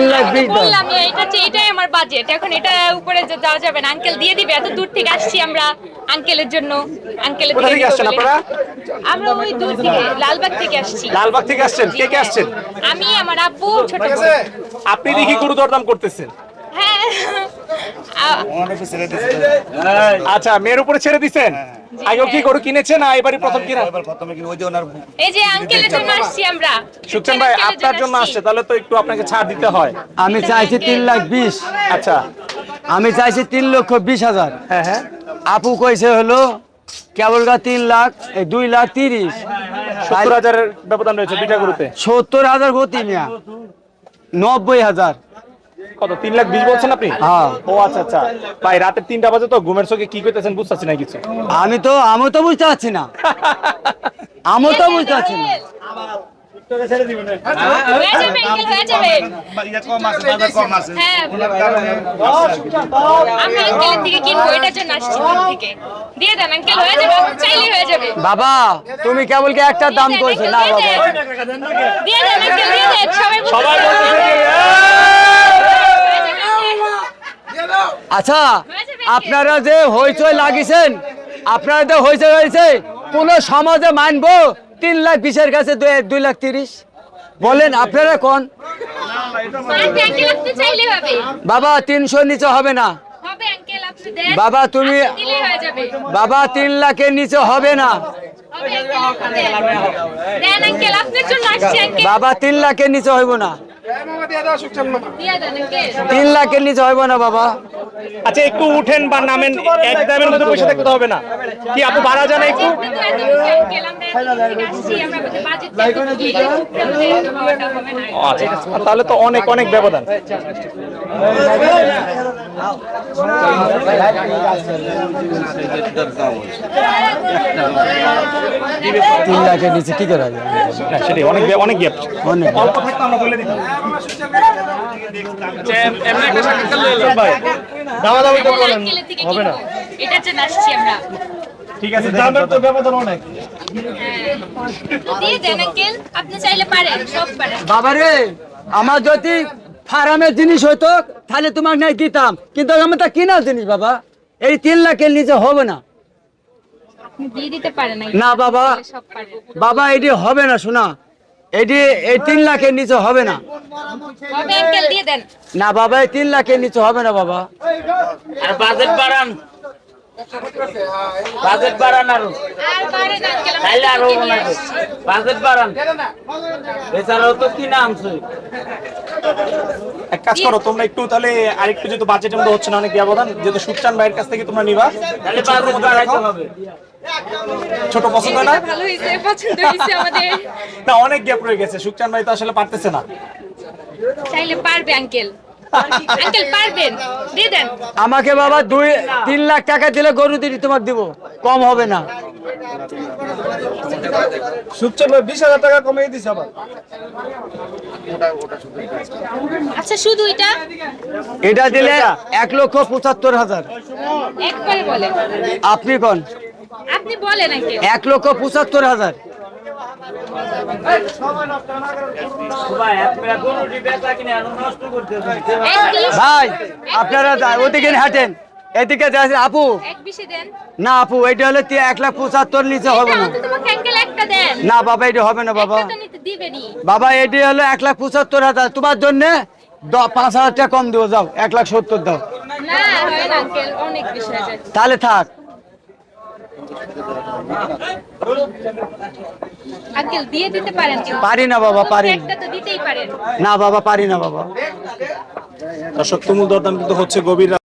এটা হচ্ছে এটাই আমার বাজেট এখন এটা উপরে যাওয়া যাবে না আঙ্কেল দিয়ে দিবে। এত দূর থেকে আসছি আমরা আঙ্কেলের জন্য আঙ্কেলের কোথা থেকে আসছেন আপনারা? আমরা ওই দূর থেকে লালবাগ থেকে আসছি। লালবাগ থেকে আসছেন? কে কে আসছেন? আমি আমার আপু ছোট আপনি দেখি গুরুদর দরদাম করতেছেন। আচ্ছা মেয়ের উপরে ছেড়ে দিছেন? আগেও কি গরু কিনেছেন? না এবারই প্রথম কিনা এই যে আঙ্কেলের জন্য আসছি আমরা। সুখচান ভাই আপনার জন্য আসছে তাহলে তো একটু আপনাকে ছাড় দিতে হয়। আমি চাইছি তিন লাখ বিশ। আচ্ছা। আমি চাইছি তিন লক্ষ বিশ হাজার। হ্যাঁ হ্যাঁ। আপু কইছে হলো কেবল গা তিন লাখ এই দুই লাখ তিরিশ। সত্তর হাজারের ব্যবধান রয়েছে দুইটা গরুতে। সত্তর হাজার গতি মিয়া। নব্বই হাজার। কত তিন লাখ বিশ বলছেন আপনি? হ্যাঁ। ও আচ্ছা আচ্ছা। ভাই রাতের তিনটা বাজে তো ঘুমের চোখে কি করতেছেন বুঝতেছি না কিছু। আমি তো আমি তো বুঝতে পারছি না। আমি তো বুঝতে পারছি না। হয়ে যাবে আঙ্কেল হয়ে যাবে হ্যাঁ আমরা আঙ্কেলের থেকে কিনবো এটার জন্য আসছি দূর থেকে দিয়ে দেন আঙ্কেল হয়ে যাবে আপনি চাইলেই হয়ে যাবে বাবা তুমি কেবল কি একটা দাম কইছো? না বাবা। সবাই বুঝতে সবাই পারবে। বলতেছে যে, হয়ে যাবে, uncle। আচ্ছা আপনারা যে হইচই লাগিয়েছেন আপনারা যে হইচই হয়েছে কোন সমাজে মানবো তিন লাখ বিশের কাছে দুই- লাখ তিরিশ? বলেন আপনারা কোন? হবে। বাবা তিনশো নিচে হবে না। বাবা, তুমি- বাবা তিন লাখের নিচে হবে না। বাবা তিন লাখের নিচে হইব না। তিন লাখের নিচে হইব না বাবা। আচ্ছা একটু উঠেন বা নামেন এক দামের মধ্যে পয়সা থাকতে হবে না। কি আপু বাড়া জানা একটু? না ও, আচ্ছা তাহলে তো অনেক অনেক ব্যবধান। তিন লাখের নিচে কি করা যায় সেটাই অনেক অনেক গ্যাপ অনেক অল্প থাকতো আমরা বলে দিতাম ভাই। আঙ্কেলের থেকে হবে না। জন্য আসছি আমরা। ঠিক আছে দামের তো ব্যবধান অনেক। দিয়ে দেন আঙ্কেল আপনি চাইলে পারেন সব পারেন। বাবা রে আমার যদি ফার্মের জিনিস হতো তাহলে তোমাকে নাই দিতাম। কিন্তু আমার তা কিনা জিনিস বাবা। এই তিন লাখের নিচে হবে না। দিয়ে দিতে পারেন না বাবা। বাবা এটি হবে না শোনা। এটি এই তিন লাখের নিচে হবে না। হবে আঙ্কেল দিয়ে দেন। না বাবা এই তিন লাখের নিচে হবে না বাবা। বাজেট বাড়ান। বাজেট বাড়ান আরও। আর তাইলে আরও মনে বাজেট বাড়ান। এছাড়াও তো কিনা আনছে। এক কাজ করো তোমরা একটু তাহলে আরেকটু যেহেতু বাজেটের মধ্যে হচ্ছে না অনেক ব্যবধান যেহেতু সুকচান ভাইয়ের কাছ থেকে তোমরা নিবা। তাহলে বাজেট বাড়াইতে হবে। ছোট পছন্দ না ভালো হয়েছে পছন্দ হয়েছে আমাদের। না অনেক গ্যাপ রয়ে গেছে। সুকচান ভাই তো আসলে পারতেছে না। চাইলে পারবে আঙ্কেল আঙ্কেল পারবেন? দিয়ে দেন। আমাকে বাবা দুই তিন লাখ টাকা দিলে গরু দিদি তোমার দিব। কম হবে না। বিশ হাজার টাকা কমিয়ে আবার। আচ্ছা শুধু এটা? এটা দিলে এক লক্ষ পঁচাত্তর হাজার। একবারে বলেন। আপনি কোন? আপনি বলেন এক লক্ষ পঁচাত্তর হাজার। ভাই আপনারা গরুটি বেচা কিনে আরও নষ্ট করতেছেন এক বিশ ভাই আপনারা যা- ওদিকে হাঁটেন। এদিকে যাচ্ছে আপু। এক বিশে দেন। না আপু এটা হলে এক লাখ পঁচাত্তর নিচে হবে না। অন্তত তোমাকে আঙ্কেল একটা দেন। না বাবা এটা হবে না বাবা। বাবা এটি হলো এক লাখ পঁচাত্তর হাজার। তোমার জন্য পাঁচ হাজার টাকা কম দেবো যাও এক লাখ সত্তর দাও। না না আঙ্কেল অনেক বেশি যায়। তাহলে থাক। আঙ্কেল দিয়ে দিতে পারেন পারি না বাবা পারি না। একটা তো দিতেই পারেন। না বাবা পারি না বাবা। দর্শক তুমুল দরদাম কিন্তু হচ্ছে গভীর